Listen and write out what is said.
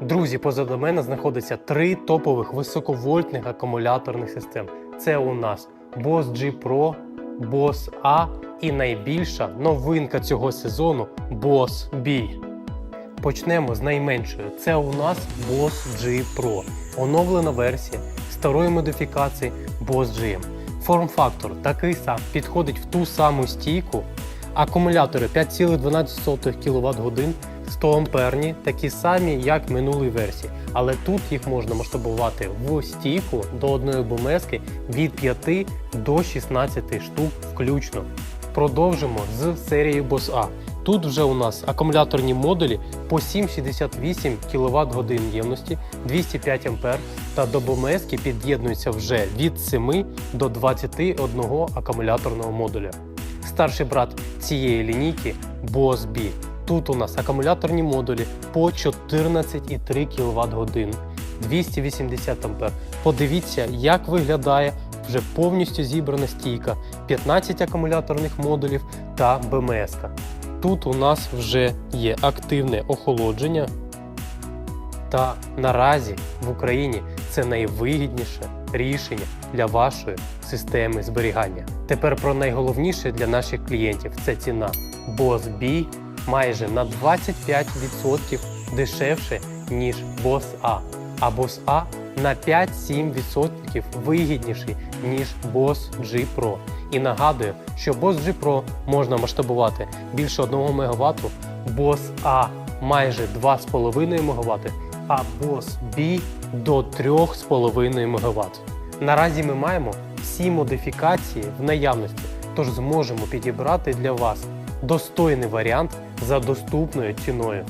Друзі, позаду мене знаходиться три топових високовольтних акумуляторних систем. Це у нас Boss G Pro, Boss A і найбільша новинка цього сезону Boss B. Почнемо з найменшої. Це у нас Boss G Pro. Оновлена версія старої модифікації Boss GM. Форм-фактор такий сам підходить в ту саму стійку. Акумулятори 5,12 кВт годин 100 амперні, такі самі, як в минулій версії. Але тут їх можна масштабувати в стійку до одної бомески від 5 до 16 штук включно. Продовжимо з серії Boss A. Тут вже у нас акумуляторні модулі по 7,68 кВт годин ємності, 205 А та до бомески під'єднуються вже від 7 до 21 акумуляторного модуля. Старший брат цієї лінійки Boss B. Тут у нас акумуляторні модулі по 14,3 кВт годин, 280 А. Подивіться, як виглядає вже повністю зібрана стійка, 15 акумуляторних модулів та БМС. Тут у нас вже є активне охолодження. Та наразі в Україні це найвигідніше рішення для вашої системи зберігання. Тепер про найголовніше для наших клієнтів це ціна. Boss B майже на 25% дешевше, ніж Boss A, а Boss A на 5-7% вигідніший, ніж Boss G Pro. І нагадую, що Boss G Pro можна масштабувати більше 1 МВт, Boss A майже 2,5 МВт, а Boss B до 3,5 МВт. Наразі ми маємо всі модифікації в наявності, тож зможемо підібрати для вас достойний варіант за доступною ціною.